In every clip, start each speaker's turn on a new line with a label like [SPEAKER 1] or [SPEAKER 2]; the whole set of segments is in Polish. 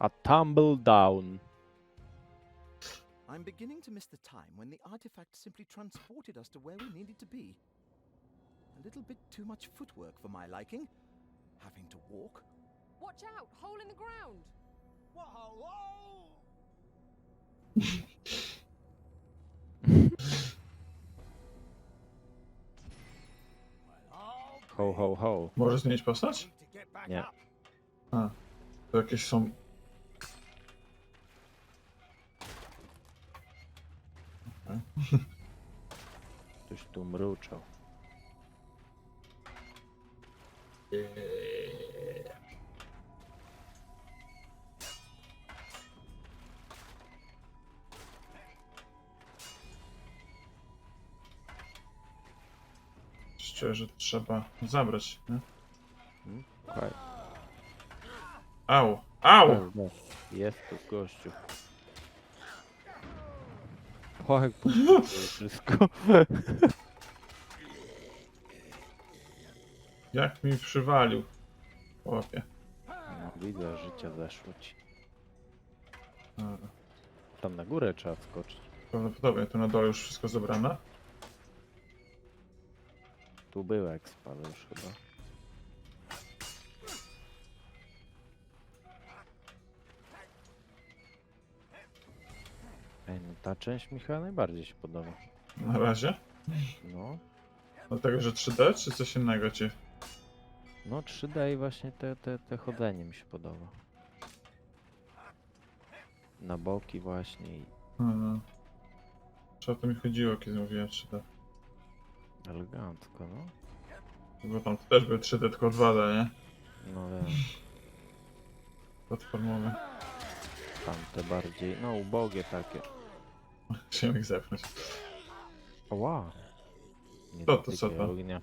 [SPEAKER 1] A tumble down.
[SPEAKER 2] I'm beginning to miss the time when the artifact simply transported us to where we needed to be. A little bit too much footwork for my liking. Having to walk.
[SPEAKER 3] Watch out! Hole in the ground!
[SPEAKER 1] Ho, ho, ho.
[SPEAKER 4] Możesz zmienić postać?
[SPEAKER 1] Nie.
[SPEAKER 4] A, to jakieś są...
[SPEAKER 1] Ktoś tu mruczał.
[SPEAKER 4] Szczerze, że trzeba zabrać, nie?
[SPEAKER 1] Okej.
[SPEAKER 4] Au! Au!
[SPEAKER 1] Pewnie. Jest tu gościu. O, jak po- wszystko.
[SPEAKER 4] Jak mi przywalił. Chłopie.
[SPEAKER 1] No, widzę, życia zeszło ci. Tam na górę trzeba wskoczyć.
[SPEAKER 4] Prawdopodobnie tu na dole już wszystko zebrane.
[SPEAKER 1] Tu był ale już chyba. Ej, no ta część mi chyba najbardziej się podoba.
[SPEAKER 4] Na razie.
[SPEAKER 1] No,
[SPEAKER 4] Dlatego, że 3D, czy coś innego ci?
[SPEAKER 1] no 3D i właśnie te, te, te chodzenie mi się podoba. Na boki właśnie i
[SPEAKER 4] Hmm. Czy o to mi chodziło, kiedy mówiłem 3D?
[SPEAKER 1] elegancko, no.
[SPEAKER 4] Bo tam też były 3D, tylko 2D, nie?
[SPEAKER 1] No wiem,
[SPEAKER 4] Platformowe.
[SPEAKER 1] tamte bardziej, no ubogie takie.
[SPEAKER 4] Ich zepchnąć.
[SPEAKER 1] Ła! Nie
[SPEAKER 4] Co to, co
[SPEAKER 1] dotykaj
[SPEAKER 4] to?
[SPEAKER 1] ognia.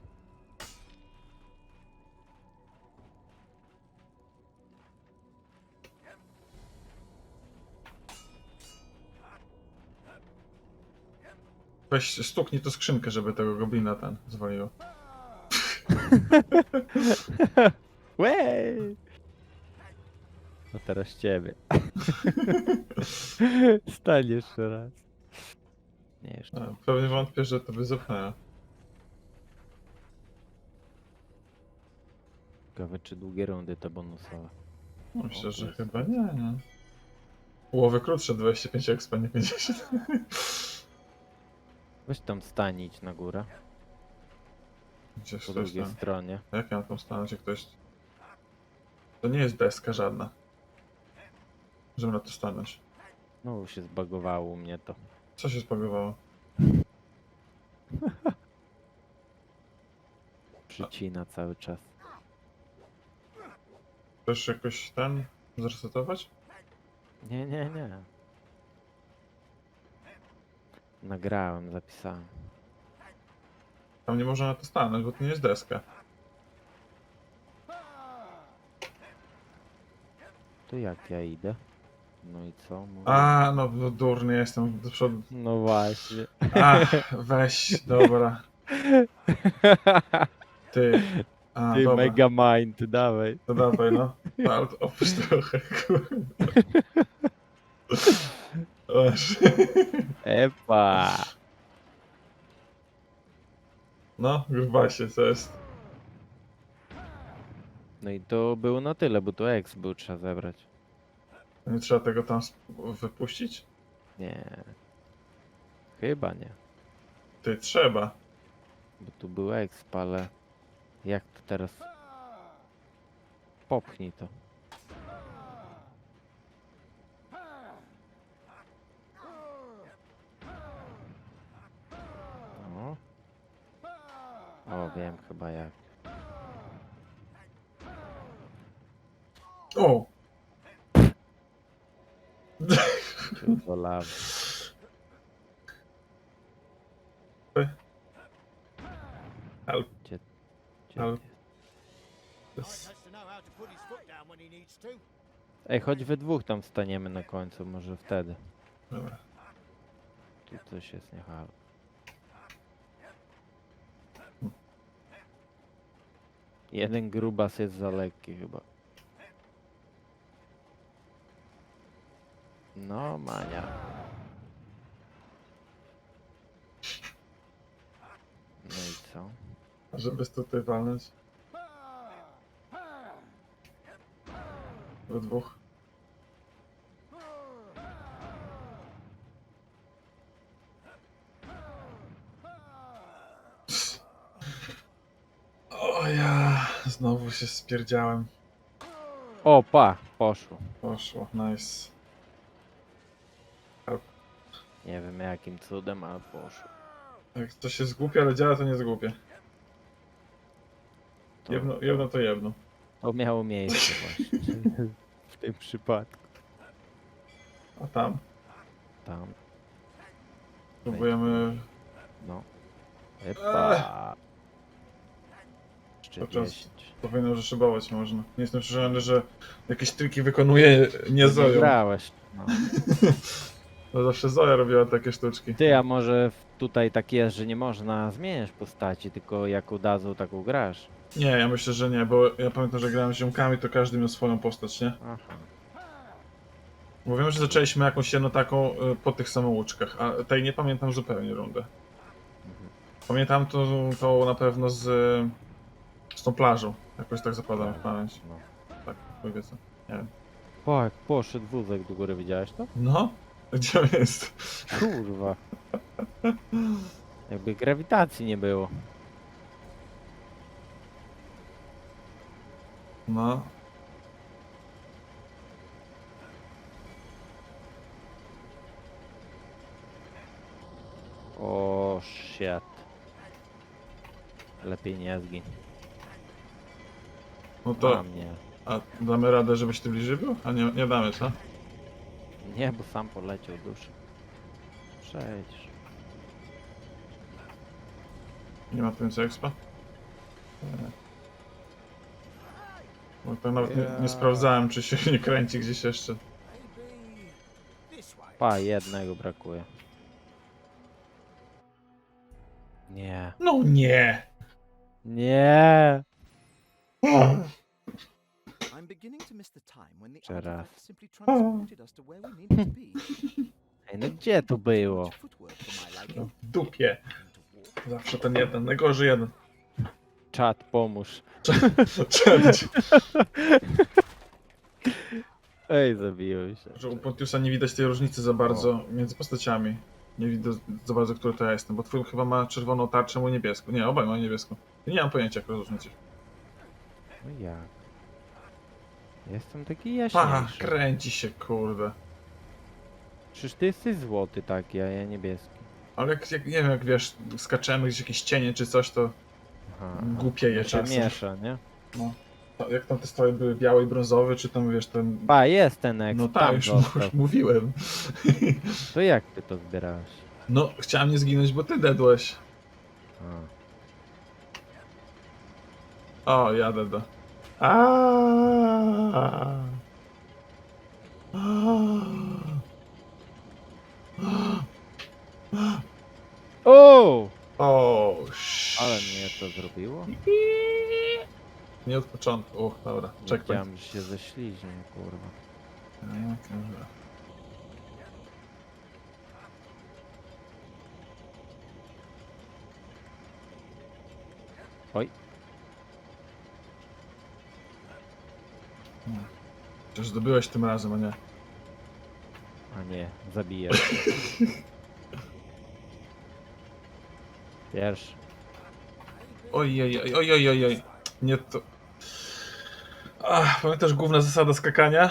[SPEAKER 4] Weź stuknij to skrzynkę, żeby tego goblina ten zwaliło.
[SPEAKER 1] Łej! A teraz ciebie. Stań jeszcze raz. Nie, jeszcze.
[SPEAKER 4] A, Pewnie wątpię, że to by zepchnęło.
[SPEAKER 1] Ciekawe, czy długie rundy te bonusowe.
[SPEAKER 4] No, Myślę, że
[SPEAKER 1] jest.
[SPEAKER 4] chyba nie, nie. Połowy krótsze, 25 expa, nie 50.
[SPEAKER 1] Weź tam stań idź na górę.
[SPEAKER 4] Gdzieś
[SPEAKER 1] Po
[SPEAKER 4] coś
[SPEAKER 1] drugiej
[SPEAKER 4] tam.
[SPEAKER 1] stronie.
[SPEAKER 4] Jak ja mam tam stanąć, jak ktoś... To nie jest deska żadna. Żeby na to stanąć.
[SPEAKER 1] No się zbagowało u mnie to.
[SPEAKER 4] Co się spagowało?
[SPEAKER 1] Przycina cały czas.
[SPEAKER 4] Chcesz jakoś ten zresetować?
[SPEAKER 1] Nie, nie, nie. Nagrałem, zapisałem.
[SPEAKER 4] Tam nie można na to stanąć, bo to nie jest deska.
[SPEAKER 1] To jak ja idę? No i co? Mówię?
[SPEAKER 4] A, no, no durny jestem do przodu.
[SPEAKER 1] No właśnie.
[SPEAKER 4] Ach, weź, dobra. Ty. A,
[SPEAKER 1] Ty
[SPEAKER 4] dobra.
[SPEAKER 1] mega mind, dawaj.
[SPEAKER 4] To dawaj, no. to opuść trochę, kurde. Masz.
[SPEAKER 1] Epa!
[SPEAKER 4] No, grubasie, co jest?
[SPEAKER 1] No i to było na tyle, bo to X był trzeba zebrać.
[SPEAKER 4] Nie trzeba tego tam wypuścić?
[SPEAKER 1] Nie. Chyba nie.
[SPEAKER 4] Ty, trzeba.
[SPEAKER 1] Bo tu był X, ale jak to teraz? Popchnij to. No. O, wiem chyba jak.
[SPEAKER 4] O!
[SPEAKER 1] Cię wolałem.
[SPEAKER 4] Help.
[SPEAKER 1] Gdzie
[SPEAKER 4] Ale-
[SPEAKER 1] ty
[SPEAKER 4] Jest-
[SPEAKER 2] has to know how to put his foot down when he needs to.
[SPEAKER 1] Ej, choć we dwóch tam staniemy na końcu, może wtedy.
[SPEAKER 4] Dobra.
[SPEAKER 1] Tu coś jest niehalo. Jeden grubas jest za lekki chyba. No, mania. No i co?
[SPEAKER 4] Żeby tutaj walnąć. We dwóch. O ja, znowu się spierdziałem.
[SPEAKER 1] O, pa, poszło.
[SPEAKER 4] Poszło, nice.
[SPEAKER 1] Nie wiem jakim cudem, ale poszło.
[SPEAKER 4] Jak to się zgłupia, ale działa, to nie zgłupie.
[SPEAKER 1] To,
[SPEAKER 4] Jedno, jedno to jedno.
[SPEAKER 1] to miało miejsce właśnie. w tym przypadku.
[SPEAKER 4] A tam
[SPEAKER 1] Tam,
[SPEAKER 4] próbujemy
[SPEAKER 1] no. Epa. Jeszcze
[SPEAKER 4] Podczas-
[SPEAKER 1] 10.
[SPEAKER 4] Powinno zaszybować można. Nie jestem przekonany, że jakieś triki wykonuje nie Zoją.
[SPEAKER 1] Grałeś. No.
[SPEAKER 4] To zawsze Zoja robiła takie sztuczki.
[SPEAKER 1] Ty, a może w- tutaj tak jest, że nie można zmieniać postaci, tylko jaką dadzą, taką grasz.
[SPEAKER 4] Nie, ja myślę, że nie, bo ja pamiętam, że grałem z ziomkami, to każdy miał swoją postać, nie?
[SPEAKER 1] Aha.
[SPEAKER 4] Bo wiem, że zaczęliśmy jakąś jedną taką y, po tych samouczkach, a tej nie pamiętam zupełnie rundę.
[SPEAKER 1] Mhm.
[SPEAKER 4] Pamiętam to, to na pewno z, z tą plażą. Jakoś tak zapadam w pamięć.
[SPEAKER 1] No.
[SPEAKER 4] Tak, powiedzmy. Nie wiem.
[SPEAKER 1] O, jak poszedł wózek do góry, widziałeś to?
[SPEAKER 4] No? Gdzie on jest?
[SPEAKER 1] Kurwa. Jakby grawitacji nie było.
[SPEAKER 4] No.
[SPEAKER 1] O, shit. Lepiej nie zgiń.
[SPEAKER 4] No to, a damy radę, żebyś ty bliżej był? A nie, nie damy, co?
[SPEAKER 1] Nie, bo sam poleciał duszy. Przejdź.
[SPEAKER 4] Nie ma tu więcej expa? Nie. Bo to nawet nie, nie sprawdzałem, czy się nie kręci gdzieś jeszcze.
[SPEAKER 1] Pa, jednego brakuje. Nie.
[SPEAKER 4] No nie!
[SPEAKER 1] Nie.
[SPEAKER 2] I'm beginning to miss the time when the
[SPEAKER 1] Jeszcze raz.
[SPEAKER 2] artifact simply transported us to where we needed to be.
[SPEAKER 1] Ej, no gdzie to było?
[SPEAKER 4] No, w dupie. Zawsze ten jeden, najgorzej jeden.
[SPEAKER 1] Czat, pomóż.
[SPEAKER 4] Cześć.
[SPEAKER 1] Ej, zabiłem się.
[SPEAKER 4] Że u Pontiusa nie widać tej różnicy za bardzo między postaciami. Nie widać za bardzo, który to ja jestem, bo twój chyba ma czerwoną tarczę, mój niebieską. Nie, obaj mają niebieską. Ja nie mam pojęcia, jak rozróżnić.
[SPEAKER 1] No jak? Jestem taki
[SPEAKER 4] Pa,
[SPEAKER 1] jaśniejszy.
[SPEAKER 4] kręci się, kurde.
[SPEAKER 1] Przecież ty jesteś złoty taki, a ja niebieski.
[SPEAKER 4] Ale jak, jak, nie wiem, jak wiesz, skaczemy gdzieś jakieś cienie czy coś, to
[SPEAKER 1] Aha.
[SPEAKER 4] głupieje
[SPEAKER 1] To się
[SPEAKER 4] czasem.
[SPEAKER 1] miesza, nie?
[SPEAKER 4] No. To Jak tam te stroje były biały i brązowy, czy tam wiesz, ten...
[SPEAKER 1] Pa, jest ten ek,
[SPEAKER 4] No
[SPEAKER 1] tam
[SPEAKER 4] tak, już,
[SPEAKER 1] został.
[SPEAKER 4] już mówiłem.
[SPEAKER 1] To jak ty to zbierałeś?
[SPEAKER 4] No, chciałem nie zginąć, bo ty dedłeś.
[SPEAKER 1] A.
[SPEAKER 4] O, jadę do... Aaaa.
[SPEAKER 1] O!
[SPEAKER 4] O,
[SPEAKER 1] Ale mnie to zrobiło?
[SPEAKER 4] Nie od początku. O, dobra, checkpoint.
[SPEAKER 1] Że się ześliźnie, kurwa.
[SPEAKER 4] Tak, dobra.
[SPEAKER 1] Oj.
[SPEAKER 4] Chociaż zdobyłeś tym razem, a nie.
[SPEAKER 1] A nie, zabiję. Pierwszy.
[SPEAKER 4] Oj, oj, oj, oj, oj, oj, oj. Nie to... Ach, pamiętasz główna zasada skakania?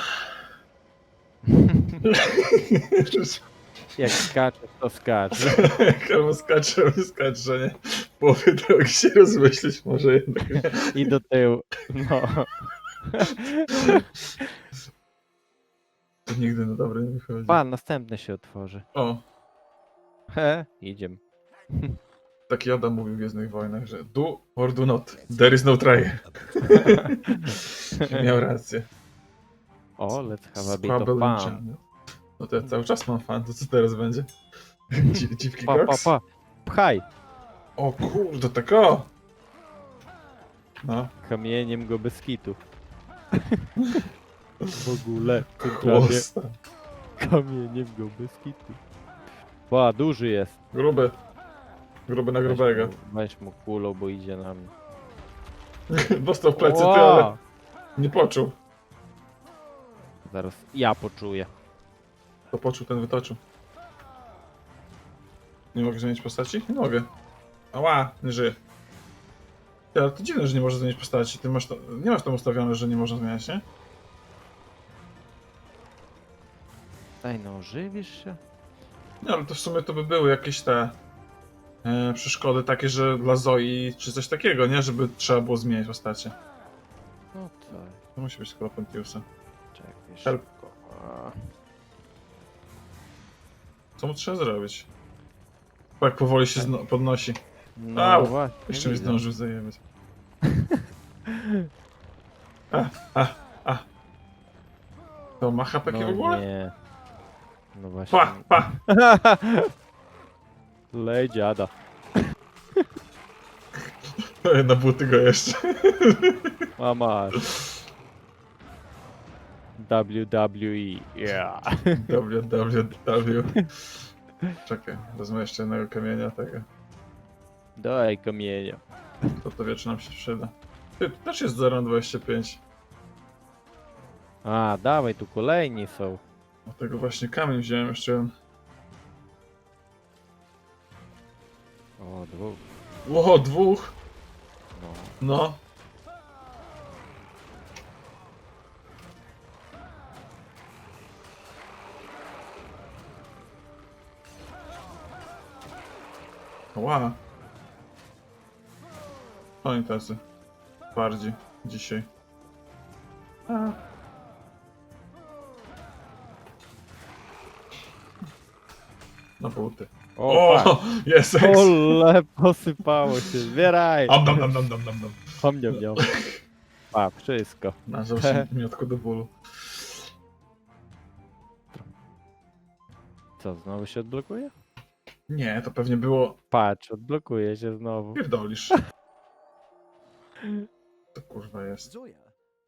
[SPEAKER 1] Jak skaczesz, to skacz.
[SPEAKER 4] Albo skacze, albo skacze, nie? W połowie drogi się rozmyślić może jednak.
[SPEAKER 1] I do tyłu. No.
[SPEAKER 4] To nigdy na dobre nie wychodzi.
[SPEAKER 1] Pa, następny się otworzy.
[SPEAKER 4] O,
[SPEAKER 1] He, idziemy.
[SPEAKER 4] tak Yoda mówił w Gwiezdnych Wojnach, że do or do not. There is no try. Miał rację.
[SPEAKER 1] O, let's have a bit of
[SPEAKER 4] Squabble
[SPEAKER 1] fun.
[SPEAKER 4] No to ja cały czas mam fan, to co teraz będzie? Dzi- Dziwki
[SPEAKER 1] Pa, pa, pa. Pchaj!
[SPEAKER 4] O kurde, tak o! No,
[SPEAKER 1] Kamieniem go bez kitu. W ogóle, w tym trafie.
[SPEAKER 4] chłosta.
[SPEAKER 1] Kamieniem go bez kitu. Ła, duży jest.
[SPEAKER 4] Gruby. Gruby na
[SPEAKER 1] Weź
[SPEAKER 4] grubego.
[SPEAKER 1] mu, weź mu kulą, bo idzie na mnie.
[SPEAKER 4] Dostał w plecy, ty,
[SPEAKER 1] Ła!
[SPEAKER 4] ale nie poczuł.
[SPEAKER 1] Zaraz ja poczuję.
[SPEAKER 4] To poczuł, ten wytoczył. Nie mogę zmienić postaci? Nie mogę. Ała, nie żyje. Ty, ale to dziwne, że nie może zmienić postaci. Ty masz to, nie masz tam ustawione, że nie można zmieniać, nie?
[SPEAKER 1] Daj no, żywisz się?
[SPEAKER 4] Nie, ale to w sumie to by były jakieś te e, przeszkody takie, że dla Zoi czy coś takiego, nie? Żeby trzeba było zmieniać postacie.
[SPEAKER 1] No co?
[SPEAKER 4] To musi być skoro Pentiusa.
[SPEAKER 1] Czekaj,
[SPEAKER 4] Help.
[SPEAKER 1] szybko. A,
[SPEAKER 4] Co mu trzeba zrobić? Bo jak powoli się zno- podnosi.
[SPEAKER 1] No
[SPEAKER 4] Au,
[SPEAKER 1] właśnie.
[SPEAKER 4] Jeszcze mi
[SPEAKER 1] widzę.
[SPEAKER 4] zdążył zajebać. A, a, a. To ma HP
[SPEAKER 1] no,
[SPEAKER 4] w ogóle?
[SPEAKER 1] Nie. No właśnie.
[SPEAKER 4] Pa, pa!
[SPEAKER 1] Lej dziada.
[SPEAKER 4] Na buty go jeszcze.
[SPEAKER 1] A masz. WWE. Yeah.
[SPEAKER 4] www. Czekaj, wezmę jeszcze jednego kamienia tego.
[SPEAKER 1] Daj kamienia.
[SPEAKER 4] To to wie, czy nam się przyda. Ty, też jest 0,25.
[SPEAKER 1] A, dawaj, tu kolejni są.
[SPEAKER 4] Dlatego właśnie kamień wziąłem jeszcze.
[SPEAKER 1] O, dwóch.
[SPEAKER 4] Ło, dwóch!
[SPEAKER 1] No.
[SPEAKER 4] No. Ła. Oni tacy. Bardziej. Dzisiaj. A. Na buty.
[SPEAKER 1] O,
[SPEAKER 4] O! Jest seks!
[SPEAKER 1] Ole, posypało się. Zbieraj.
[SPEAKER 4] Am, dam, dam, dam, dam, dam, dam.
[SPEAKER 1] Hom, niam, niam. A, wszystko.
[SPEAKER 4] Nazwał się miotku do bólu.
[SPEAKER 1] Co, znowu się odblokuje?
[SPEAKER 4] Nie, to pewnie było...
[SPEAKER 1] Patrz, odblokuje się znowu.
[SPEAKER 4] Pierdolisz. To kurwa jest.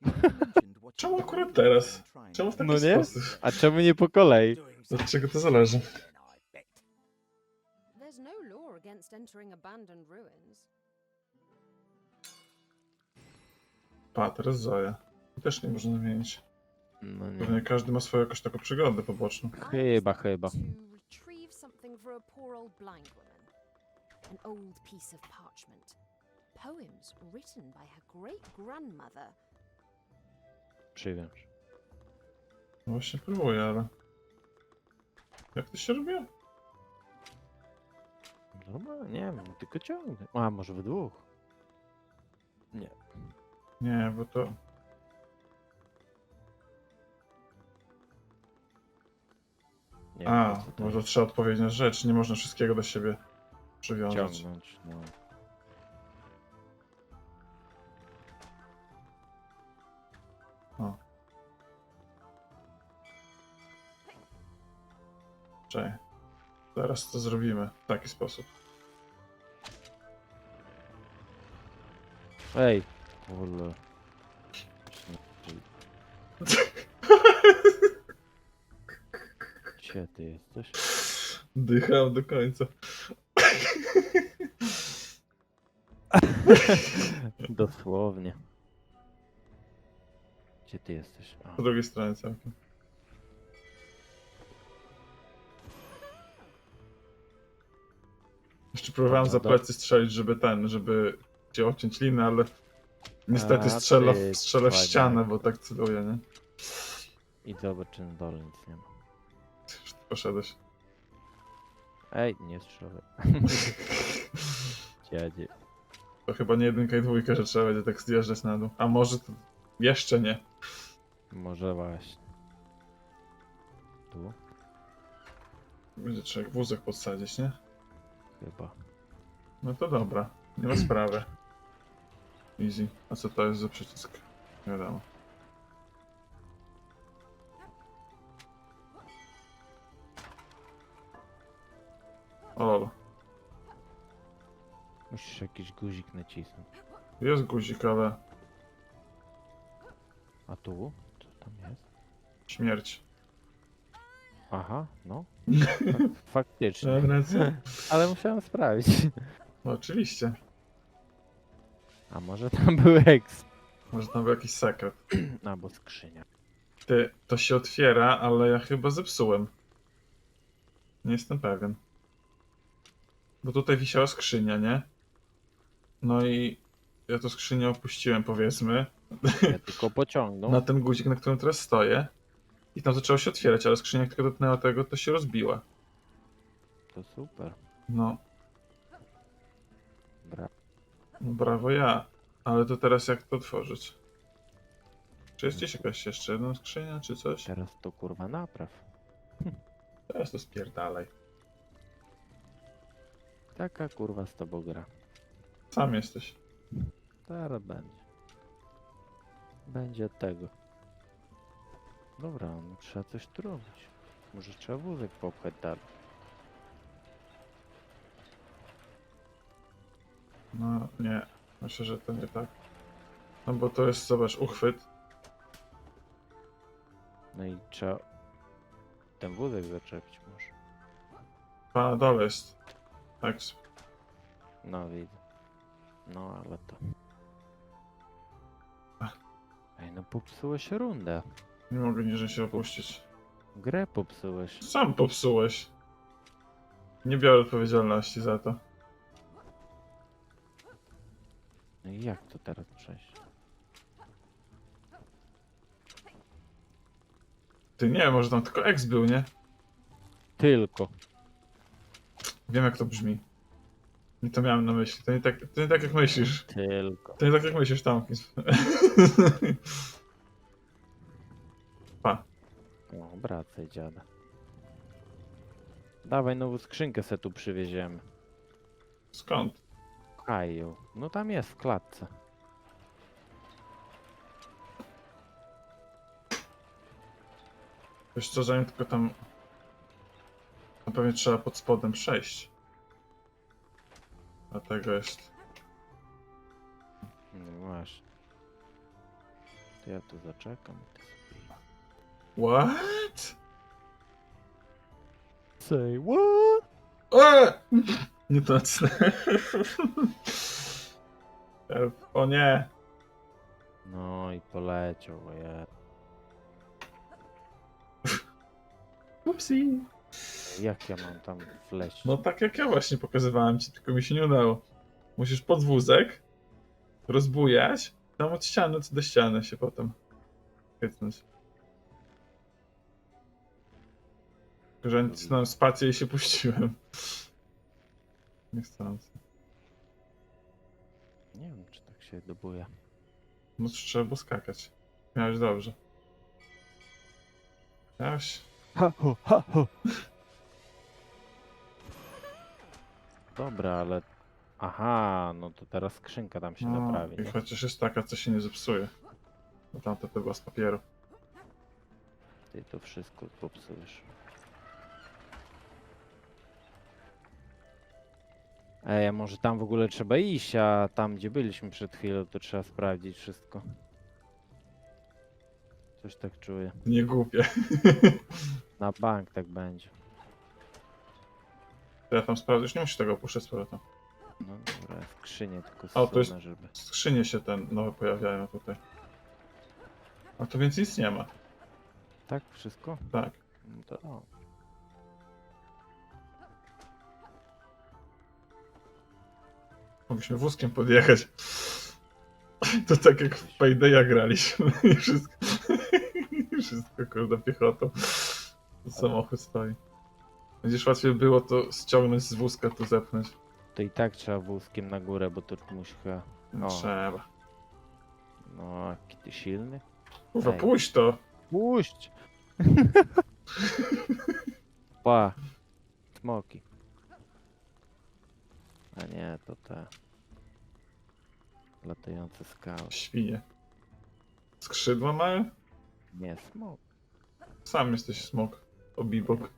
[SPEAKER 4] Czemu akurat teraz? Czemu w taki
[SPEAKER 1] No nie?
[SPEAKER 4] sposób?
[SPEAKER 1] A czemu nie po kolei?
[SPEAKER 4] Od czego to zależy?
[SPEAKER 3] There's no law against entering abandoned ruins.
[SPEAKER 4] Pa, teraz Zoja. Też nie można zmienić.
[SPEAKER 1] No nie.
[SPEAKER 4] Pewnie każdy ma swoją jakąś taką przygodę poboczną.
[SPEAKER 1] Chyba, chyba.
[SPEAKER 3] To retrieve something for a poor old blind woman. An old piece of parchment. Poems written by her great grandmother.
[SPEAKER 1] Przywiąż.
[SPEAKER 4] No właśnie próbuję, ale... Jak to się robiło?
[SPEAKER 1] Normalnie, nie wiem, tylko ciągnę. A, może w dwóch? Nie.
[SPEAKER 4] Nie, bo to...
[SPEAKER 1] Nie
[SPEAKER 4] A,
[SPEAKER 1] po co to
[SPEAKER 4] może trzeba odpowiednia rzecz. Nie można wszystkiego do siebie przywiązać.
[SPEAKER 1] ciągnąć, no.
[SPEAKER 4] Czekaj. Zaraz to zrobimy w taki sposób.
[SPEAKER 1] Ej! Kurde. Gdzie ty jesteś?
[SPEAKER 4] Dycham do końca.
[SPEAKER 1] Dosłownie. Gdzie ty jesteś? A,
[SPEAKER 4] Po drugiej stronie całkiem. Jeszcze próbowałem za plecy strzelić, żeby ten, żeby cię odciąć linę, ale niestety
[SPEAKER 1] A,
[SPEAKER 4] strzela,
[SPEAKER 1] ty
[SPEAKER 4] strzela w ścianę, bo tak celuje, nie?
[SPEAKER 1] I zobacz, czy na dole nic nie ma.
[SPEAKER 4] Już poszedłeś.
[SPEAKER 1] Ej, nie strzelaj. Dziadzie.
[SPEAKER 4] To chyba nie jedynka i dwójka, że trzeba będzie tak zjeżdżać na dół. A może to jeszcze nie.
[SPEAKER 1] Może właśnie. Tu?
[SPEAKER 4] Będzie trzeba wózek podsadzić, nie?
[SPEAKER 1] Chyba.
[SPEAKER 4] No to dobra, nie ma sprawy. Easy. A co to jest za przycisk? Nie wiadomo. O lol.
[SPEAKER 1] Musisz jakiś guzik nacisnąć.
[SPEAKER 4] Jest guzik, ale
[SPEAKER 1] A tu? Co tam jest?
[SPEAKER 4] śmierć.
[SPEAKER 1] Aha, no. Fak- Faktycznie.
[SPEAKER 4] Co?
[SPEAKER 1] Ale musiałem sprawdzić.
[SPEAKER 4] No, oczywiście.
[SPEAKER 1] A może tam był eks?
[SPEAKER 4] Może tam był jakiś sekret.
[SPEAKER 1] Albo skrzynia.
[SPEAKER 4] Ty, to się otwiera, ale ja chyba zepsułem. Nie jestem pewien. Bo tutaj wisiała skrzynia, nie? No i ja tą skrzynię opuściłem, powiedzmy,
[SPEAKER 1] Ja tylko pociągnął.
[SPEAKER 4] na ten guzik, na którym teraz stoję. I tam zaczęło się otwierać, ale skrzynia, jak tylko dotknęła tego, to się rozbiła.
[SPEAKER 1] To super.
[SPEAKER 4] No,
[SPEAKER 1] Bra.
[SPEAKER 4] no brawo ja. Ale to teraz jak to otworzyć? Czy jest gdzieś jakaś jeszcze jedna skrzynia, czy coś?
[SPEAKER 1] Teraz to kurwa napraw.
[SPEAKER 4] Teraz to spierdalaj.
[SPEAKER 1] Taka kurwa z tobą gra.
[SPEAKER 4] Sam jesteś.
[SPEAKER 1] Teraz będzie. Będzie od tego. Dobra, no trzeba coś tu robić. Może trzeba wózek popchać dalej.
[SPEAKER 4] No nie, myślę, że to nie tak. No bo to jest, zobacz, uchwyt.
[SPEAKER 1] No i trzeba ten wózek zaczepić może.
[SPEAKER 4] A na dole jest. Tak.
[SPEAKER 1] No widzę. No ale to... Ej, no popsułeś rundę.
[SPEAKER 4] Nie mogę niżej się opuścić.
[SPEAKER 1] Grę popsułeś.
[SPEAKER 4] Sam popsułeś. Nie biorę odpowiedzialności za to.
[SPEAKER 1] No i jak to teraz przejść?
[SPEAKER 4] Ty nie, może tam tylko X był, nie?
[SPEAKER 1] Tylko.
[SPEAKER 4] Wiem jak to brzmi. Nie to miałem na myśli. To nie tak, to nie tak jak myślisz.
[SPEAKER 1] Tylko.
[SPEAKER 4] To nie tak jak myślisz, tam.
[SPEAKER 1] wracaj dziada. Dawaj nową skrzynkę se tu przywieziemy.
[SPEAKER 4] Skąd?
[SPEAKER 1] Kaju. No tam jest w klatce.
[SPEAKER 4] Wiesz co, zanim tylko tam... No pewnie trzeba pod spodem przejść. Dlatego jest...
[SPEAKER 1] No właśnie. To ja tu zaczekam. i ty sobie-
[SPEAKER 4] What?
[SPEAKER 1] Say what?
[SPEAKER 4] Eee! Nie to O nie!
[SPEAKER 1] No i poleciał, je.
[SPEAKER 4] Upsi.
[SPEAKER 1] Jak ja mam tam wleźć?
[SPEAKER 4] No tak jak ja właśnie pokazywałem ci, tylko mi się nie udało. Musisz pod wózek rozbujać, tam od ściany co do ściany się potem chytnąć. Że nacisnąłem spację i się puściłem. Niechcący.
[SPEAKER 1] Nie wiem, czy tak się dobuje.
[SPEAKER 4] No to trzeba było skakać. Miałeś dobrze. Miałeś...
[SPEAKER 1] Ha, ho, ha, ho. Dobra, ale... Aha, no to teraz skrzynka tam się
[SPEAKER 4] No,
[SPEAKER 1] naprawi.
[SPEAKER 4] I
[SPEAKER 1] nie?
[SPEAKER 4] chociaż jest taka, co się nie zepsuje. Bo tamta to była z papieru.
[SPEAKER 1] Ty to wszystko popsujesz. Ej, a może tam w ogóle trzeba iść, a tam gdzie byliśmy przed chwilą, to trzeba sprawdzić wszystko. Coś tak czuję.
[SPEAKER 4] Nie głupie.
[SPEAKER 1] Na bank tak będzie.
[SPEAKER 4] Ja tam sprawdzę, już nie musisz tego opuszczać z powrotem.
[SPEAKER 1] No dobra, skrzynię tylko
[SPEAKER 4] O, to jest-
[SPEAKER 1] żeby...
[SPEAKER 4] Skrzynie się te nowe pojawiają tutaj. A tu więc nic nie ma.
[SPEAKER 1] Tak, wszystko?
[SPEAKER 4] Tak.
[SPEAKER 1] No to o.
[SPEAKER 4] Mogliśmy wózkiem podjechać. To tak jak w Paydaya graliśmy. I wszystko, i wszystko kurde piechotą. To samochód stoi. Będziesz łatwiej było to ściągnąć z wózka, tu zepchnąć.
[SPEAKER 1] To i tak trzeba wózkiem na górę, bo to musi chyba...
[SPEAKER 4] No. Trzeba.
[SPEAKER 1] No, jaki ty silny.
[SPEAKER 4] Kurwa,
[SPEAKER 1] Ej.
[SPEAKER 4] puść to!
[SPEAKER 1] Puść! Pa! Smoki. A nie, to te... Latające skały.
[SPEAKER 4] Świnie. Skrzydła mają?
[SPEAKER 1] Nie, smok.
[SPEAKER 4] Sam jesteś smok. Obibok.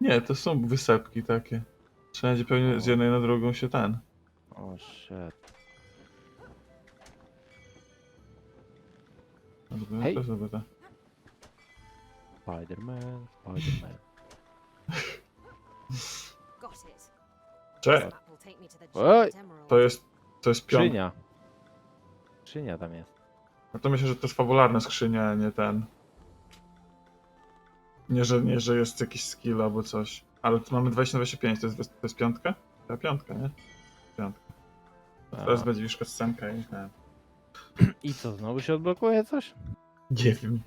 [SPEAKER 4] Nie, to są wysepki takie. Trzeba będzie pewnie z jednej na drugą się ten.
[SPEAKER 1] O, shit. Hej.
[SPEAKER 4] to sobie te-
[SPEAKER 1] Spider-Man, Spider-Man.
[SPEAKER 3] Got it.
[SPEAKER 4] Cze,
[SPEAKER 3] Me to
[SPEAKER 4] jest, to jest piątka.
[SPEAKER 1] Skrzynia. Skrzynia tam jest.
[SPEAKER 4] No to myślę, że to jest fabularna skrzynia, a nie ten. Nie, że, nie, że jest jakiś skill albo coś. Ale tu mamy 20 na 25, to jest, to jest piątka? To piątka, nie? Piątka. To teraz będzie już scenka i nie.
[SPEAKER 1] I co, znowu się odblokuje coś?
[SPEAKER 4] Nie wiem.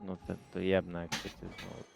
[SPEAKER 1] No to, to jebne jak się ty znowu